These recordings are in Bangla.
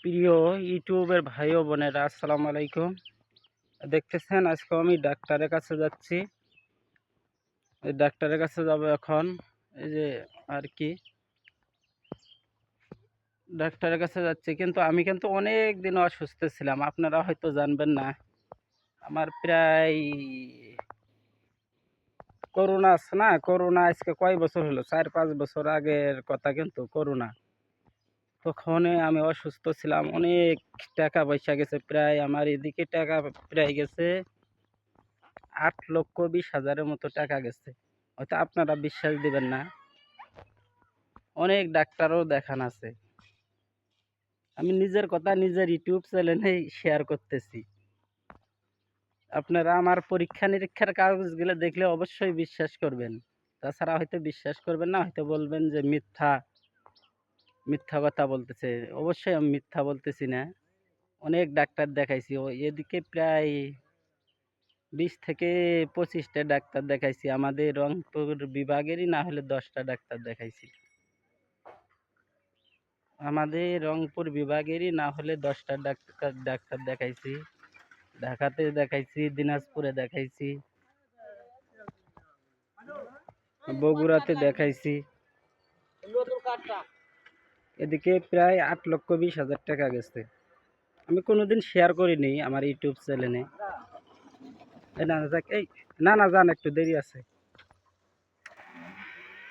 প্রিয় ইউটিউবের ভাই ও বোনেরা, আসসালামু আলাইকুম। দেখতেছেন, আজকে আমি ডাক্তারের কাছে যাচ্ছি। ডাক্তারের কাছে যাব এখন। এই যে আর কি, ডাক্তারের কাছে যাচ্ছি। কিন্তু আমি কিন্তু অনেক দিন অসুস্থ ছিলাম, আপনারা হয়তো জানবেন না। আমার প্রায় করোনা আছে না? করোনা আজকে কয় বছর হলো? চার পাঁচ বছর আগের কথা কিন্তু, করোনা। তখন আমি অসুস্থ ছিলাম। অনেক টাকা পয়সা গেছে, প্রায় আমার এদিকে টাকা প্রায় গেছে আট লক্ষ বিশ হাজারের মতো টাকা গেছে। হয়তো আপনারা বিশ্বাস দিবেন না। অনেক ডাক্তারও দেখান আছে। আমি নিজের কথা নিজের ইউটিউব চ্যানেলে শেয়ার করতেছি। আপনারা আমার পরীক্ষা নিরীক্ষার কাগজগুলো দেখলে অবশ্যই বিশ্বাস করবেন। তাছাড়া হয়তো বিশ্বাস করবেন না, হয়তো বলবেন যে মিথ্যা। মিথ্যা কথা বলতেছে। অবশ্যই আমি মিথ্যা বলতেছি না। অনেক ডাক্তার দেখাইছি। এদিকে প্রায় বিশ থেকে পঁচিশটা ডাক্তার দেখাইছি। আমাদের রংপুর বিভাগেরই না হলে দশটা ডাক্তার দেখাইছি। আমাদের রংপুর বিভাগেরই না হলে দশটা ডাক্তার ডাক্তার দেখাইছি। ঢাকাতে দেখাইছি, দিনাজপুরে দেখাইছি। বগুড়াতে দেখাইছি। এদিকে প্রায় আট লক্ষ বিশ হাজার টাকা গেছে। আমি কোনোদিন শেয়ার করিনি আমার ইউটিউব চ্যানেলে এই না না যান, একটু দেরি আছে।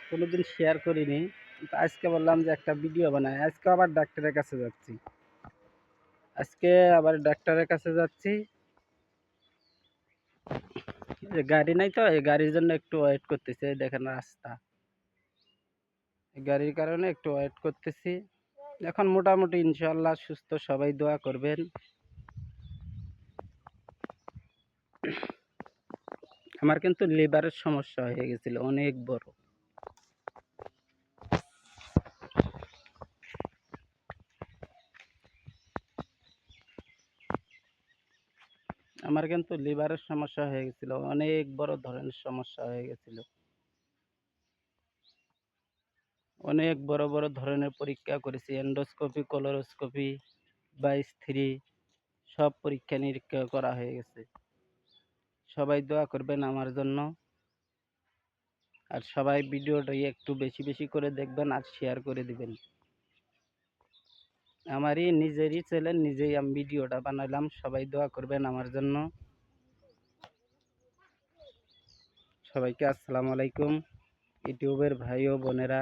কোনোদিন শেয়ার করিনি আজকে বললাম যে একটা ভিডিও বানাই। আজকে আবার ডাক্তারের কাছে যাচ্ছি। আজকে আবার ডাক্তারের কাছে যাচ্ছি। গাড়ি নাই তো, এই গাড়ির জন্য একটু ওয়েট করতেছে দেখেন রাস্তা। গাড়ির কারণে একটু ওয়েট করতেছি। এখন মোটামুটি ইনশাল্লাহ সুস্থ সবাই দোয়া করবেন। আমার কিন্তু লিভারের সমস্যা হয়ে গেছিল, অনেক বড়। আমার কিন্তু লিভারের সমস্যা হয়ে গেছিল, অনেক বড় ধরনের সমস্যা হয়ে গেছিল। অনেক বড় বড় ধরনের পরীক্ষা করেছি। এন্ডোস্কোপি কলোরোস্কোপি বাইশ থ্রি সব পরীক্ষা নিরীক্ষা করা হয়ে গেছে। সবাই দোয়া করবেন আমার জন্য। আর সবাই ভিডিওটা একটু বেশি বেশি করে দেখবেন আর শেয়ার করে দিবেন। আমারই নিজেরই চ্যানেল নিজেই আমি ভিডিওটা বানালাম। সবাই দোয়া করবেন আমার জন্য। সবাইকে আসসালামু আলাইকুম। ইউটিউবের ভাই ও বোনেরা